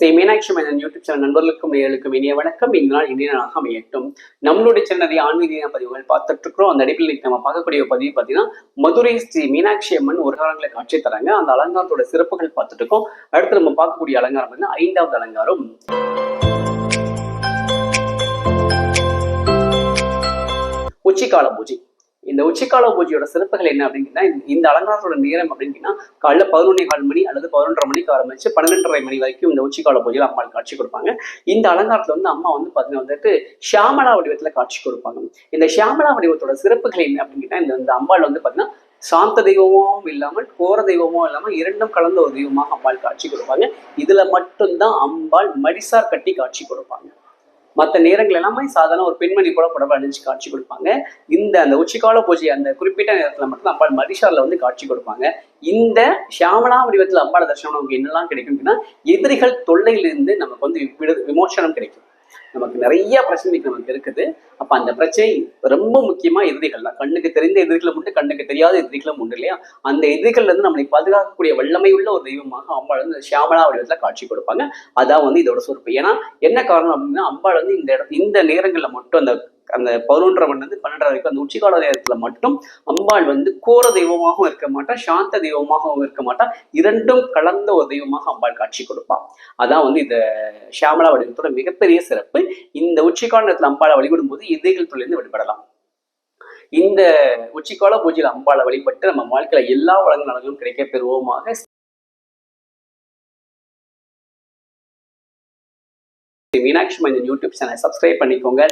Sri Meenakshi Menon YouTube channel நண்பர்களுக்கும் நேயர்களுக்கும் இனிய வணக்கம். இந்த நாள் இந்திய நாளாக அமையட்டும். நம்மளுடைய சேனலை ஆன்மீக பதிவுகள் பார்த்துட்டு இருக்கிறோம் அந்த அடிப்பில் இன்னைக்கு நம்ம பார்க்கக்கூடிய பதிவு பார்த்தீங்கன்னா மதுரை ஸ்ரீ மீனாட்சி அம்மன் ஒரு காலங்களை காட்சி தராங்க. அந்த அலங்காரத்தோட சிறப்புகள் பார்த்துட்டு இருக்கோம் அடுத்து நம்ம பார்க்கக்கூடிய அலங்காரம் வந்து ஐந்தாவது அலங்காரம். உச்சிக்கால பூஜை. இந்த உச்சிக்கால பூஜையோட சிறப்புகள் என்ன அப்படின்னா இந்த அலங்காரத்தோட நேரம் அப்படின்னா காலைல பதினொன்னே கால் மணி அல்லது பதினொன்றரை மணிக்கு ஆரம்பிச்சு பன்னெண்டரை மணி வரைக்கும் இந்த உச்சிக்கால பூஜையில அம்மாள் காட்சி கொடுப்பாங்க. இந்த அலங்காரத்துல வந்து அம்மா வந்து பார்த்தீங்கன்னா வந்துட்டு ஷியாமலா வடிவத்துல காட்சி கொடுப்பாங்க. இந்த ஷியாமலா வடிவத்தோட சிறப்புகள் என்ன அப்படின்னா இந்த அம்பாள் வந்து பார்த்தீங்கன்னா சாந்த தெய்வமும் இல்லாமல் கோர தெய்வமும் இல்லாமல் இரண்டும் கலந்த ஒரு தெய்வமாக அம்பாள் காட்சி கொடுப்பாங்க. இதுல மட்டும்தான் அம்பாள் மடிசார் கட்டி காட்சி கொடுப்பாங்க. மற்ற நேரங்கள் எல்லாமே சாதாரண ஒரு பெண்மணி கூட புடவை அணிஞ்சு காட்சி கொடுப்பாங்க. இந்த அந்த உச்சிக்கால பூஜை அந்த குறிப்பிட்ட நேரத்துல மட்டும் அம்பாள் மரிஷாரில் வந்து காட்சி கொடுப்பாங்க. இந்த சியாமலா வடிவத்தில் அம்பாள் தர்ஷனம் நமக்கு என்னெல்லாம் கிடைக்கும் அப்படின்னா எதிரிகள் தொல்லையிலிருந்து நமக்கு வந்து விமோசனம் கிடைக்கும். நமக்கு நிறைய பிரச்சனைகள் நமக்கு இருக்குது. அப்ப அந்த பிரச்சனை ரொம்ப முக்கியமா எதிரிகள் தான். கண்ணுக்கு தெரிந்த எதிரிகளும் உண்டு கண்ணுக்கு தெரியாத எதிரிகளும் உண்டு இல்லையா? அந்த எதிரிகள்ல இருந்து நம்மளை பாதுகாக்கக்கூடிய வல்லமை உள்ள ஒரு தெய்வமாக அம்பாள் வந்து சியாமலா வடிவத்துல காட்சி கொடுப்பாங்க. அதான் வந்து இதோட சொற்பு. ஏன்னா என்ன காரணம் அப்படின்னா அம்பாள் வந்து இந்த இடம் இந்த நேரங்கள்ல மட்டும் அந்த அந்த பதினொன்றரை மணி வந்து பன்னெண்டரை வரைக்கும் அந்த உச்சிகால நேரத்துல மட்டும் அம்பாள் வந்து கோர தெய்வமாகவும் இருக்க மாட்டா சாந்த தெய்வமாகவும் இருக்க மாட்டா. இரண்டும் கலந்த ஒரு தெய்வமாக அம்பாள் காட்சி கொடுப்பான் அதான் வந்து இந்த ஷியாமலா வடிவத்தோட மிகப்பெரிய சிறப்பு. இந்த உச்சிக்கால நேரத்துல அம்பாளை வழிபடும் போது எதிரிகள் தொழிலிருந்து விடுபடலாம். இந்த உச்சிக்கால பூஜையில் அம்பாளை வழிபட்டு நம்ம வாழ்க்கையில எல்லா வளங்களும் நலங்களும் கிடைக்க பெறுவோமாக Meenakshi Manjal YouTube channel subscribe பண்ணிக்கோங்க.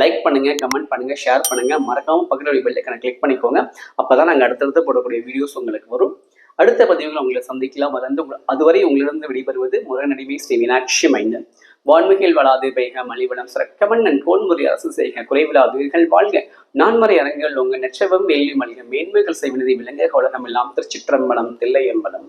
லைக் பண்ணுங்க கமெண்ட் பண்ணுங்க ஷேர் பண்ணுங்க. மறக்காம பக்கத்தில் பெல் ஐக்கனை கிளிக் பண்ணிக்கோங்க. அப்பதான் நாங்கள் அடுத்தடுத்து போடக்கூடிய வீடியோஸ் உங்களுக்கு வரும். அடுத்த பதிவுகள் உங்களை சந்திக்கலாம். வளர்ந்து அதுவரை உங்களிடம் விடைபெறுவது முரணடிமை ஸ்ரீ மீனாட்சி மைந்தன். வான்மிகில் வளாது பெய்க மலிவளம் சிறக்கமன்னன் கோன்முறை அரசு செய்க குறைவிலாதீர்கள் வாழ்க. நான்மறை அரங்குகள் உங்க நெற்றவம் வேள்வி மலிக. மேன்மைகள் செய்வினதை விளங்க உலகம் எல்லாம் திருச்சிற்றம்பலம் தில்லையம்பலம்.